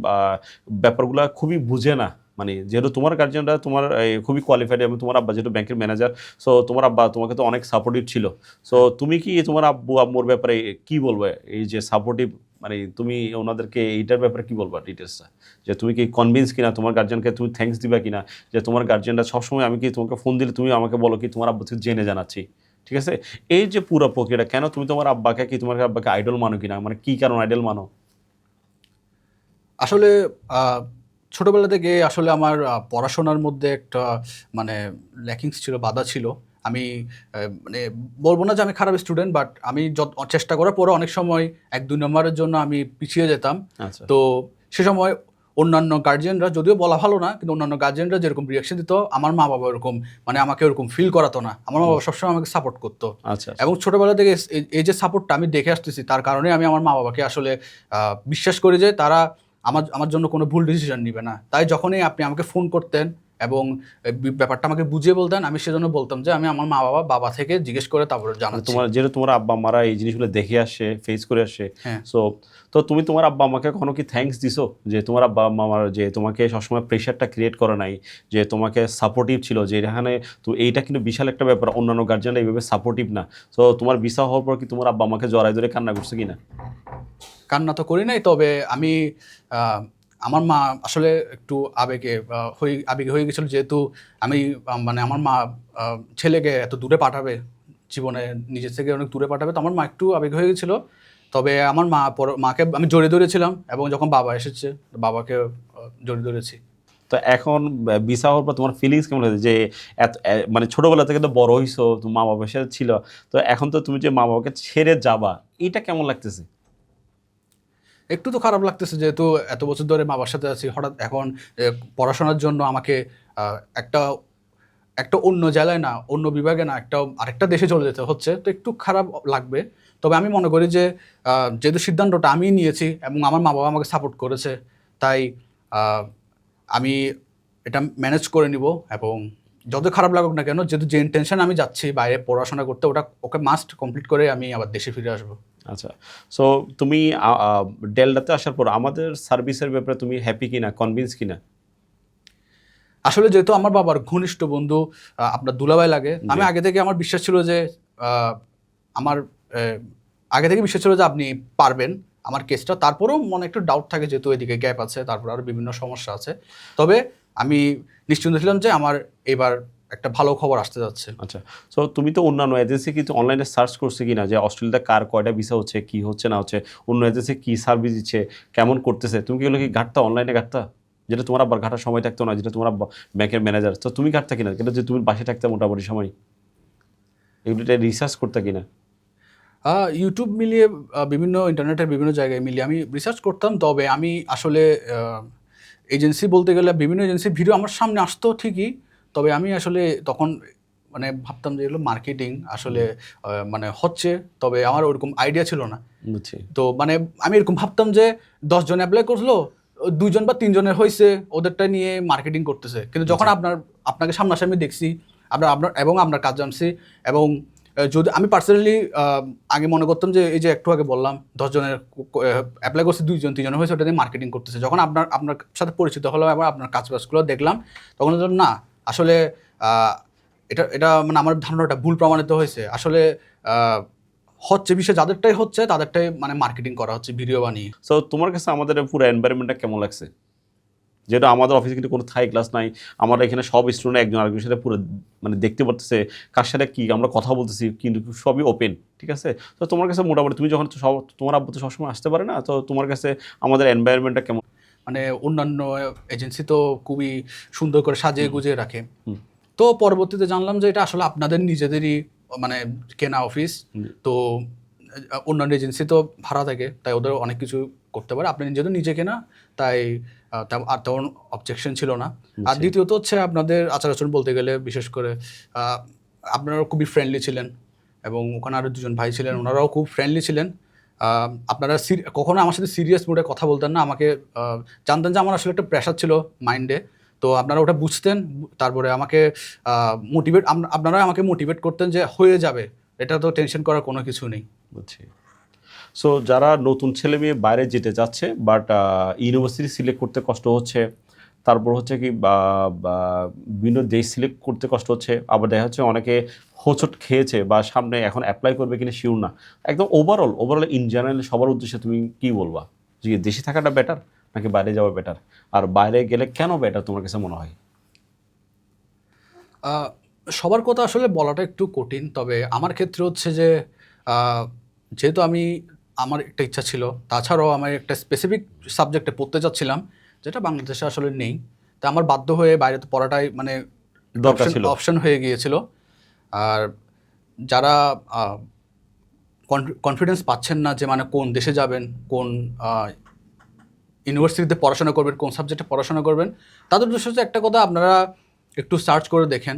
[SPEAKER 2] ব্যাপারগুলো খুবই বুঝে না। মানে যেহেতু তোমার গার্জিয়ানরা তোমার খুবই কোয়ালিফাইড এবং তোমার আব্বা যেহেতু ব্যাংকের ম্যানেজার সো তোমার আব্বা তোমাকে তো অনেক সাপোর্টিভ ছিল। সো তুমি কি তোমার আব্বু আম্মুর ব্যাপারে কি বলবে? এই যে সাপোর্টিভ মানে তুমি ওনাদেরকে এইটার ব্যাপারে কি বলবা ডিটেলসটা যে তুমি কি কনভিন্স কিনা তোমার গার্জিয়ানকে তুমি থ্যাঙ্কস দিবা কিনা? যে তোমার গার্জিয়ানরা সবসময় আমি কি তোমাকে ফোন দিলে তুমি আমাকে বলো কি তোমার আব্বু থেকে জেনে জানাচ্ছি? ঠিক আছে? এই যে পুরো প্রক্রিয়াটা, কেন তুমি তোমার আব্বাকে কি তোমার আব্বাকে আইডল মানো কিনা? মানে কি কারণ আইডল মানো?
[SPEAKER 1] আসলে ছোটবেলা থেকে আসলে আমার পড়াশোনার মধ্যে একটা মানে ল্যাকিংস ছিল বাধা ছিল। আমি মানে বলব না যে আমি খারাপ স্টুডেন্ট বাট আমি যত চেষ্টা করার পরে অনেক সময় এক দুই নম্বরের জন্য আমি পিছিয়ে যেতাম।
[SPEAKER 2] আচ্ছা।
[SPEAKER 1] তো সে সময় অন্যান্য গার্জিয়ানরা যদিও বলা ভালো না কিন্তু অন্যান্য গার্জিয়ানরা যেরকম রিয়াকশন দিত আমার মা বাবা এরকম মানে আমাকে ওরকম ফিল করাতো না। আমার মা বাবা সবসময় আমাকে সাপোর্ট করতো।
[SPEAKER 2] আচ্ছা
[SPEAKER 1] এবং ছোটবেলা থেকে এই- এই যে সাপোর্টটা আমি দেখে আসতেছি তার কারণে আমি আমার মা বাবাকে আসলে বিশ্বাস করি যে তারা আমার আমার জন্য কোনো ভুল ডিসিশন নিবে না। তাই যখনই আপনি আমাকে ফোন করতেন এবং ব্যাপারটা আমাকে বুঝিয়ে বলতেন আমি সেজন্য বলতাম যে আমি আমার মা বাবা বাবা থেকে জিজ্ঞেস করে তারপরে জানাচ্ছি।
[SPEAKER 2] তোমার যেহেতু তোমার আব্বা মারা এই জিনিসগুলো দেখে আসছে ফেস করে আসছে
[SPEAKER 1] হ্যাঁ।
[SPEAKER 2] সো তো তুমি তোমার আব্বা আমাকে কখনো কি থ্যাঙ্কস দিছো? যে তোমার আব্বা আম্মা আমার যে তোমাকে সবসময় প্রেশারটা ক্রিয়েট করে নাই যে তোমাকে সাপোর্টিভ ছিল যে এখানে তো এইটা কিন্তু বিশাল একটা ব্যাপার অন্যান্য গার্জিয়ানরা এইভাবে সাপোর্টিভ না। সো তোমার ভিসা হওয়ার পর কি তোমার আব্বা আমাকে জড়াই ধরে কান্না করছে কিনা?
[SPEAKER 1] কান্না তো করি নাই, তবে আমি আমার মা আসলে একটু আবেগে হয়ে আবেগে হয়ে গেছিল যেহেতু আমি মানে আমার মা ছেলেকে এত দূরে পাঠাবে, জীবনে নিজের থেকে অনেক দূরে পাঠাবে, তো আমার মা একটু আবেগ হয়ে গেছিল। তবে আমার মা পর, মাকে আমি জড়িয়ে ধরেছিলাম এবং যখন বাবা এসেছে, বাবাকে জড়িয়ে ধরেছি।
[SPEAKER 2] তো এখন ভিসা হওয়ার পর তোমার ফিলিংস কেমন হয়েছে? যে এত মানে ছোটোবেলা থেকে তো বড় হইছো, তো মা বাবার সাথে ছিল, তো এখন তো তুমি যে মা বাবাকে ছেড়ে যাবা, এটা কেমন লাগতেছে?
[SPEAKER 1] একটু তো খারাপ লাগতেছে যেহেতু এত বছর ধরে মা বাবার সাথে আছি, হঠাৎ এখন পড়াশোনার জন্য আমাকে একটা একটা অন্য জেলায় না, অন্য বিভাগে না, একটা, আরেকটা দেশে চলে যেতে হচ্ছে, তো একটু খারাপ লাগবে। তবে আমি মনে করি যে যেহেতু সিদ্ধান্তটা আমি নিয়েছি এবং আমার মা বাবা আমাকে সাপোর্ট করেছে, তাই আমি এটা ম্যানেজ করে নিব এবং যত খারাপ লাগুক না কেন, যেহেতু যে ইন্টেনশন আমি যাচ্ছি, বাইরে পড়াশোনা করতে, ওটা ওকে মাস্ট কমপ্লিট করে আমি আবার দেশে ফিরে আসব।
[SPEAKER 2] আচ্ছা। সো তুমি ডেলটাতে আসার পর আমাদের সার্ভিসের ব্যাপারে তুমি হ্যাপি কিনা কনভিন্স কিনা?
[SPEAKER 1] আসলে যেহেতু আমার বাবার ঘনিষ্ঠ বন্ধু আপনার দুলাভাই লাগে আমি আগে থেকে আমার বিশ্বাস ছিল যে আমার আগে থেকে বিশ্বাস ছিল যে আপনি পারবেন আমার কেসটা তারপরেও মনে একটু ডাউট থাকে যেহেতু এদিকে গ্যাপ আছে তারপর আরও বিভিন্ন সমস্যা আছে। তবে আমি নিশ্চিন্ত ছিলাম যে আমার এবার একটা ভালো খবর আসতে যাচ্ছে।
[SPEAKER 2] আচ্ছা সো তুমি তো অন্যান্য এজেন্সি কিন্তু অনলাইনে সার্চ করছে কি না যে অস্ট্রেলিয়াতে কার কয়টা ভিসা হচ্ছে কি হচ্ছে না হচ্ছে অন্য এজেন্সি কি সার্ভিস দিচ্ছে কেমন করতেছে তুমি কি এগুলো কি ঘাটতা অনলাইনে ঘাটতা? যেটা তোমার আবার ঘাটার সময় থাকতো না যেটা তোমার ব্যাংকের ম্যানেজার তো তুমি ঘাটতা কিনা? কিন্তু যে তুমি বাসে থাকতে মোটামুটি সময়। এগুলোটা রিসার্চ করতে কিনা?
[SPEAKER 1] ইউটিউব মিলিয়ে বিভিন্ন ইন্টারনেটের বিভিন্ন জায়গায় মিলিয়ে আমি রিসার্চ করতাম তবে আমি আসলে এজেন্সি বলতে গেলে বিভিন্ন এজেন্সির ভিডিও আমার সামনে আসতো ঠিকই তবে আমি আসলে তখন মানে ভাবতাম যে এগুলো মার্কেটিং আসলে মানে হচ্ছে তবে আমার ওরকম আইডিয়া ছিল না। তো মানে আমি এরকম ভাবতাম যে দশজন অ্যাপ্লাই করল দুইজন বা তিনজনের হয়েছে ওদেরটা নিয়ে মার্কেটিং করতেছে। কিন্তু যখন আপনার আপনাকে সামনাসামনি দেখছি আপনার আপনার এবং আপনার কাজ জানছি এবং যদি আমি পার্সোনালি আগে মনে করতাম যে এই যে একটু আগে বললাম দশজনের অ্যাপ্লাই করছে দুইজন তিনজনের হয়েছে ওটা দিয়ে মার্কেটিং করতেছে। যখন আপনার আপনার সাথে পরিচিত হলাম এবং আপনার কাজ বাজগুলো দেখলাম তখন না আসলে এটা এটা মানে আমার ধারণাটা ভুল প্রমাণিত হয়েছে। আসলে হচ্ছে বিষয় যাদেরটাই হচ্ছে, তাদেরটাই মানে মার্কেটিং করা হচ্ছে ভিডিও বানিয়ে।
[SPEAKER 2] সো তোমার কাছে আমাদের পুরো এনভায়রনমেন্টটা কেমন লাগছে? যেটা আমাদের অফিসে কিন্তু কোনো থাই ক্লাস নাই আমরা এখানে সব স্টুডেন্ট একজন আরেকজনের সাথে পুরো মানে দেখতে পারতেছে, কার সাথে কি, আমরা কথা বলতেছি, কিন্তু সবই ওপেন ঠিক আছে? তো তোমার কাছে মোটামুটি, তুমি যখন সব, তোমার আব্বু তো সবসময় আসতে পারে না, তো তোমার কাছে আমাদের এনভায়রনমেন্টটা কেমন?
[SPEAKER 1] মানে অন্যান্য এজেন্সি তো খুবই সুন্দর করে সাজিয়ে গুজিয়ে রাখে। তো পরবর্তীতে জানলাম যে এটা আসলে আপনাদের নিজেদেরই মানে কেনা অফিস তো অন্যান্য এজেন্সি তো ভাড়া থাকে তাই ওদের অনেক কিছু করতে পারে। আপনি নিজেদের নিজে কেনা তাই আর তেমন অবজেকশন ছিল না। আর
[SPEAKER 2] আচ্ছা।
[SPEAKER 1] দ্বিতীয়ত হচ্ছে আপনাদের আচার আচরণ বলতে গেলে বিশেষ করে আহ, আপনারা খুবই ফ্রেন্ডলি ছিলেন। এবং ওখানে আরও দুজন ভাই ছিলেন ওনারাও খুব ফ্রেন্ডলি ছিলেন। আপনারা কখনো আমার সাথে সিরিয়াস মুডে কথা বলতেন না, আমাকে জানতেন যে আমার আসলে একটা প্রেশার ছিল মাইন্ডে তো আপনারা ওটা বুঝতেন, তারপরে আমাকে মোটিভেট আপনারা আমাকে মোটিভেট করতেন যে হয়ে যাবে। এটা তো টেনশন করার কোনো কিছু নেই।
[SPEAKER 2] বুঝছি। সো যারা নতুন ছেলে মেয়ে বাইরে যেতে যাচ্ছে বাট ইউনিভার্সিটি সিলেক্ট করতে কষ্ট হচ্ছে, তারপর হচ্ছে কি বিভিন্ন দেশ সিলেক্ট করতে কষ্ট হচ্ছে, আবার দেখা যাচ্ছে অনেকে হোঁচট খেয়েছে বা সামনে এখন অ্যাপ্লাই করবে কিনা শিওর না। একদম ওভারঅল ওভারঅল ইন জেনারেল সবার উদ্দেশ্যে তুমি কি বলবা? যে দেশে থাকাটা বেটার নাকি বাইরে যাওয়া বেটার আর বাইরে গেলে কেন বেটার তোমার কাছে মনে হয়?
[SPEAKER 1] সবার কথা আসলে বলাটা একটু কঠিন তবে আমার ক্ষেত্রে হচ্ছে যে যেহেতু আমি আমার একটা ইচ্ছা ছিল তাছাড়াও আমি একটা স্পেসিফিক সাবজেক্টে পড়তে চাচ্ছিলাম যেটা বাংলাদেশে আসলে নেই। তা আমার বাধ্য হয়ে বাইরে তো পড়াটাই মানে
[SPEAKER 2] দরকার ছিল।
[SPEAKER 1] অপশন হয়ে গিয়েছিল। আর যারা কনফিডেন্স পাচ্ছেন না যে মানে কোন দেশে যাবেন, কোন ইউনিভার্সিটিতে পড়াশোনা করবেন, কোন সাবজেক্টে পড়াশোনা করবেন, তাদের উদ্দেশ্য একটা কথা আপনারা একটু সার্চ করে দেখেন।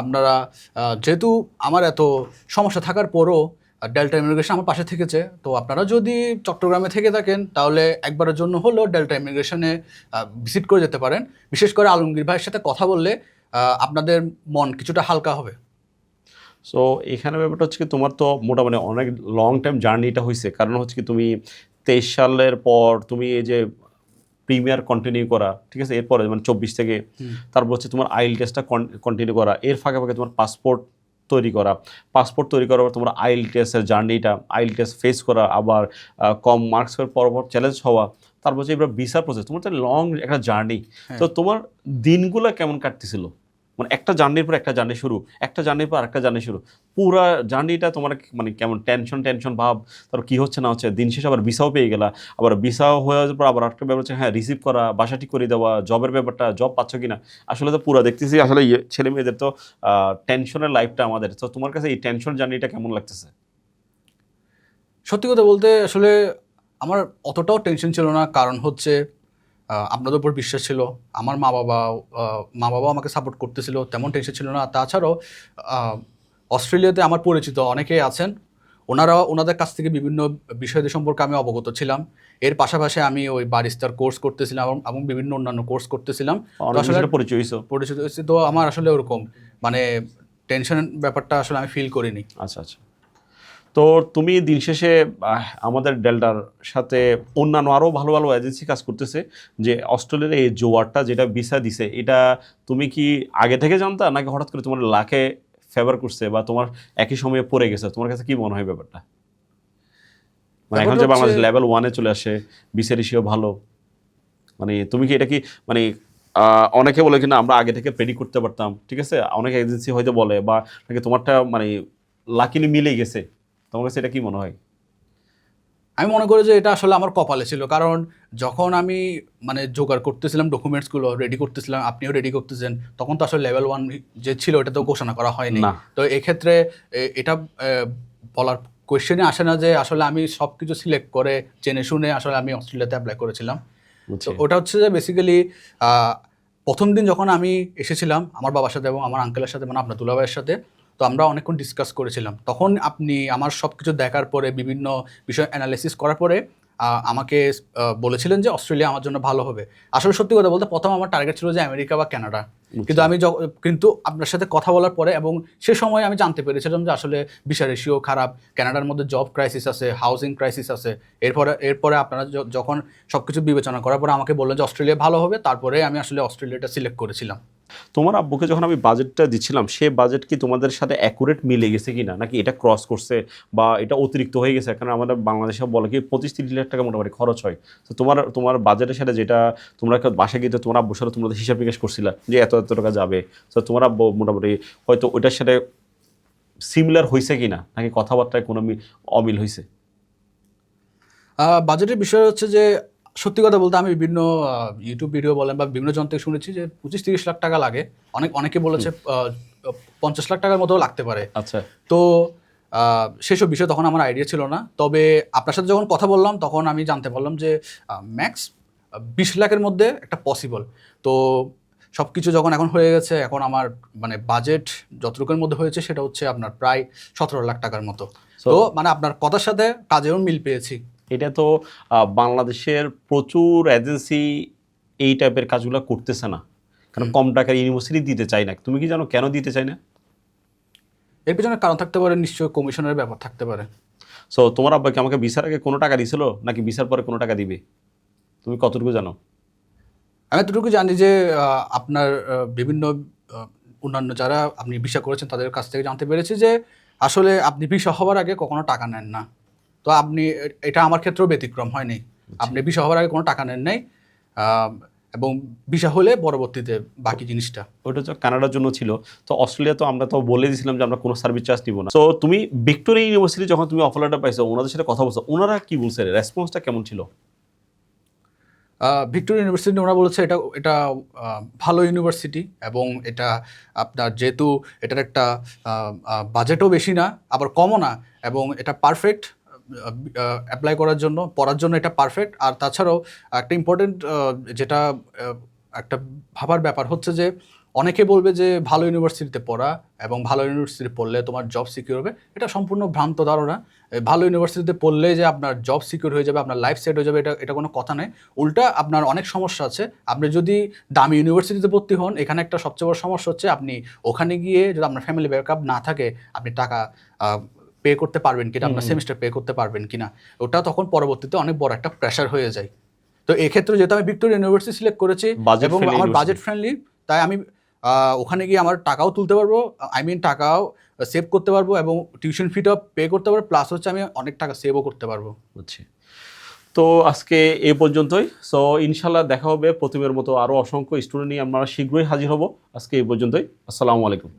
[SPEAKER 1] আপনারা যেহেতু আমার এত সমস্যা থাকার পরও ডেল্টা ইমিগ্রেশন আমার পাশে থেকেছে, তো আপনারা যদি চট্টগ্রামে থেকে থাকেন, তাহলে একবারের জন্য হলেও ডেল্টা ইমিগ্রেশনে ভিজিট করে যেতে পারেন। বিশেষ করে আলমগীর ভাইয়ের সাথে কথা বললে আপনাদের মন কিছুটা হালকা হবে।
[SPEAKER 2] সো এখানে ব্যাপারটা হচ্ছে কি তোমার তো মোটামুটি অনেক লং টাইম জার্নিটা হয়েছে কারণ হচ্ছে কি তুমি তেইশ সালের পর তুমি এই যে প্রিমিয়ার কন্টিনিউ করা ঠিক আছে? এরপরে মানে চব্বিশ থেকে তারপর হচ্ছে তোমার আইল টেস্টটা কন্টিনিউ করা। এর ফাঁকে ফাঁকে তোমার পাসপোর্ট তৈরি করা। পাসপোর্ট তৈরি করার পর তোমার আইল টেস্টের জার্নিটা আইল টেস্ট ফেস করা আবার কম মার্কসের পর পর চ্যালেঞ্জ হওয়া। তারপর হচ্ছে এবার ভিসা প্রসেস তোমার তো লং একটা জার্নি তো তোমার দিনগুলো কেমন কাটতেছিল? মানে একটা জার্নির পর একটা জার্নি শুরু, একটা জার্নির পর একটা জার্নি শুরু। পুরা জার্নিটা তোমার মানে কেমন টেনশন টেনশন ভাব, তারপর কি হচ্ছে না হচ্ছে, দিন শেষে আবার ভিসাও পেয়ে গেলা। আবার ভিসাও হয়ে যাওয়ার পর আবার একটা ব্যাপার হচ্ছে হ্যাঁ রিসিভ করা বাসা ঠিক করে দেওয়া জবের ব্যাপারটা জব পাচ্ছ কি না আসলে তো পুরো দেখতেছি, আসলে ইয়ে ছেলে মেয়েদের তো টেনশনের লাইফটা আমাদের। তো তোমার কাছে এই টেনশন জার্নিটা কেমন লাগতেছে?
[SPEAKER 1] সত্যি কথা বলতে, আসলে আমার অতটাও টেনশন ছিল না। কারণ হচ্ছে আপনাদের উপর বিশ্বাস ছিল আমার মা বাবা মা বাবা আমাকে সাপোর্ট করতেছিল তেমন টেনশন ছিল না। তাছাড়াও অস্ট্রেলিয়াতে আমার পরিচিত অনেকেই আছেন ওনারা ওনাদের কাছ থেকে বিভিন্ন বিষয়দের সম্পর্কে আমি অবগত ছিলাম। এর পাশাপাশি আমি ওই বারিস্তার কোর্স করতেছিলাম এবং- বিভিন্ন অন্যান্য কোর্স করতেছিলাম।
[SPEAKER 2] পরিচয়
[SPEAKER 1] পরিচিত তো আমার আসলে ওরকম মানে টেনশন ব্যাপারটা আসলে আমি ফিল করিনি।
[SPEAKER 2] আচ্ছা আচ্ছা। তো তুমি দিন শেষে আমাদের ডেল্টার সাথে অন্যান্য আরও ভালো ভালো এজেন্সি কাজ করতেছে যে অস্ট্রেলিয়ার এই জোয়ারটা যেটা ভিসা দিছে এটা তুমি কি আগে থেকে জানতা নাকি হঠাৎ করে তোমার লাখে ফেভার করছে বা তোমার একই সময়ে পড়ে গেছে? তোমার কাছে কি মনে হয় ব্যাপারটা? মানে এখন যে বাংলাদেশ লেভেল ওয়ানে চলে আসে বিসের ইস্যুও ভালো মানে তুমি কি এটা কি মানে অনেকে বলে কিনা আমরা আগে থেকে প্রেডিক্ট করতে পারতাম ঠিক আছে? অনেক এজেন্সি হয়তো বলে বা নাকি তোমারটা মানে লাকিলি মিলে গেছে। তোমার কাছে এটা কি মনে হয়?
[SPEAKER 1] আমি মনে করি যে এটা আসলে আমার কপালে ছিল। কারণ যখন আমি মানে জোগাড় করতেছিলাম ডকুমেন্টসগুলো রেডি করতেছিলাম আপনিও রেডি করতেছেন তখন তো আসলে লেভেল ওয়ান যে ছিল এটা তো ঘোষণা করা হয়নি।
[SPEAKER 2] না।
[SPEAKER 1] তো এক্ষেত্রে এটা বলার কোয়েশ্চেনে আসে না যে আসলে আমি সব কিছু সিলেক্ট করে জেনে শুনে আসলে আমি অস্ট্রেলিয়াতে অ্যাপ্লাই করেছিলাম। তো ওটা হচ্ছে যে বেসিক্যালি প্রথম দিন যখন আমি এসেছিলাম আমার বাবার সাথে এবং আমার আঙ্কেলের সাথে মানে আপনার দুলাভাইয়ের সাথে তো আমরা অনেকক্ষণ ডিসকাস করেছিলাম। তখন আপনি আমার সব কিছু দেখার পরে বিভিন্ন বিষয় অ্যানালাইসিস করার পরে আমাকে বলেছিলেন যে অস্ট্রেলিয়া আমার জন্য ভালো হবে। আসলে সত্যি কথা বলতে প্রথম আমার টার্গেট ছিল যে আমেরিকা বা কানাডা। কিন্তু আমি কিন্তু আপনার সাথে কথা বলার পরে এবং সে সময় আমি জানতে পেরেছিলাম যে আসলে ভিসা রেশিও খারাপ ক্যানাডার মধ্যে জব ক্রাইসিস আছে হাউজিং ক্রাইসিস আছে। এরপরে এরপরে আপনারা যখন সব কিছু বিবেচনা করার পরে আমাকে বললেন যে অস্ট্রেলিয়া ভালো হবে তারপরে আমি আসলে অস্ট্রেলিয়াটা সিলেক্ট করেছিলাম।
[SPEAKER 2] তোমার আব্বুকে যখন আমি বাজেটটা দিচ্ছিলাম সে বাজেট কি তোমাদের সাথে অ্যাকুরেট মিলে গেছে কিনা? নাকি এটা ক্রস করছে বা এটা অতিরিক্ত হয়ে গেছে? কারণ আমাদের বাংলাদেশে বলে কি পঁচিশ তিরিশ লাখ টাকা মোটামুটি খরচ হয়। তো তোমার তোমার বাজেটের সাথে যেটা তোমরা বাসা গিয়ে তোমার আব্বুর সাথে তোমরা হিসাব নিকাশ করছিলা যে এত এত টাকা যাবে। তো তোমার আব্বু মোটামুটি হয়তো ওইটার সাথে সিমিলার হয়েছে কিনা? নাকি কথাবার্তায় কোনো অমিল হয়েছে
[SPEAKER 1] বাজেটের বিষয় হচ্ছে যে সত্যি কথা বলতে আমি বিভিন্ন ইউটিউব ভিডিও বলেন বা বিভিন্ন জন থেকে শুনেছি যে পঁচিশ তিরিশ লাখ টাকা লাগে। অনেক অনেকে বলেছে পঞ্চাশ লাখ টাকার মতো লাগতে পারে।
[SPEAKER 2] আচ্ছা।
[SPEAKER 1] তো সেসব বিষয়ে তখন আমার আইডিয়া ছিল না। তবে আপনার সাথে যখন কথা বললাম তখন আমি জানতে পারলাম যে ম্যাক্স বিশ লাখের মধ্যে একটা পসিবল তো সব কিছু যখন এখন হয়ে গেছে এখন আমার মানে বাজেট যতটুকুর মধ্যে হয়েছে সেটা হচ্ছে আপনার প্রায় সতেরো লাখ টাকার মতো। তো মানে আপনার কথার সাথে কাজেও মিল পেয়েছি।
[SPEAKER 2] এটা তো বাংলাদেশের প্রচুর এজেন্সি এই টাইপের কাজগুলো করতেছে না। কারণ কম টাকার ইউনিভার্সিটি দিতে চায় না। তুমি কি জানো কেন দিতে চায় না?
[SPEAKER 1] এর পিছনে কারণ থাকতে পারে নিশ্চয়ই কমিশনের ব্যাপার থাকতে পারে।
[SPEAKER 2] সো তোমার আব্বাকে আমাকে ভিসার আগে কোনো টাকা দিয়েছিল নাকি ভিসার পরে কোনো টাকা দিবে? তুমি কতটুকু জানো?
[SPEAKER 1] আমি এতটুকু জানি যে আপনার বিভিন্ন অন্যান্য যারা আপনি ভিসা করেছেন তাদের কাছ থেকে জানতে পেরেছি যে আসলে আপনি ভিসা হওয়ার আগে কখনো টাকা নেন না। তো আপনি এটা আমার ক্ষেত্রেও ব্যতিক্রম হয়নি। আপনি ভিসা হওয়ার আগে কোনো টাকা নেন নাই এবং ভিসা হলে পরবর্তীতে বাকি জিনিসটা।
[SPEAKER 2] ওটা তো কানাডার জন্য ছিল। তো অস্ট্রেলিয়া তো আমরা তো বলে দিয়েছিলাম যে আমরা কোনো সার্ভিস চার্জ নিব না। তো তুমি ভিক্টোরিয়া ইউনিভার্সিটি যখন তুমি অফার লেটার পাইছো ওনাদের সাথে কথা বলছো ওনারা কি বলছে? রেসপন্সটা কেমন ছিল?
[SPEAKER 1] ভিক্টোরিয়া ইউনিভার্সিটি ওরা বলেছে এটা এটা ভালো ইউনিভার্সিটি এবং এটা আপনার যেহেতু এটার একটা বাজেটও বেশি না আবার কমও না এবং এটা পারফেক্ট অ্যাপ্লাই করার জন্য, পড়ার জন্য এটা পারফেক্ট আর তাছাড়াও একটা ইম্পর্টেন্ট যেটা একটা ভাবার ব্যাপার হচ্ছে যে, অনেকে বলবে যে, ভালো ইউনিভার্সিটিতে পড়া এবং ভালো ইউনিভার্সিটিতে পড়লে তোমার জব সিকিউর হবে। এটা সম্পূর্ণ ভ্রান্ত ধারণা। ভালো ইউনিভার্সিটিতে পড়লে যে আপনার জব সিকিউর হয়ে যাবে, আপনার লাইফ সেট হয়ে যাবে, এটা এটা কোনো কথা নেই উল্টা আপনার অনেক সমস্যা আছে। আপনি যদি দামি ইউনিভার্সিটিতে ভর্তি হন, এখানে একটা সবচেয়ে বড় সমস্যা হচ্ছে আপনি ওখানে গিয়ে যদি আপনার ফ্যামিলি ব্যাকআপ না থাকে, আপনি টাকা পে করতে পারবেন কিনা আপনার সেমিস্টার পে করতে পারবেন কিনা ওটা তখন পরবর্তীতে অনেক বড় একটা প্রেশার হয়ে যায়। তো এক্ষেত্রে যেহেতু আমি ভিক্টোরিয়া ইউনিভার্সিটি সিলেক্ট করেছি এবং আমার বাজেট ফ্রেন্ডলি তাই আমি ওখানে গিয়ে আমার টাকাও তুলতে পারব আই মিন টাকাও সেভ করতে পারব এবং টিউশন ফিটাও পে করতে পারব প্লাস হচ্ছে আমি অনেক টাকা সেভও করতে পারব।
[SPEAKER 2] বুঝছি। তো আজকে এ পর্যন্তই। সো ইনশাল্লাহ দেখা হবে প্রতিমের মতো আরও অসংখ্য স্টুডেন্ট নিয়ে আমরা শীঘ্রই হাজির হব। আজকে এই পর্যন্তই। আসসালামু আলাইকুম।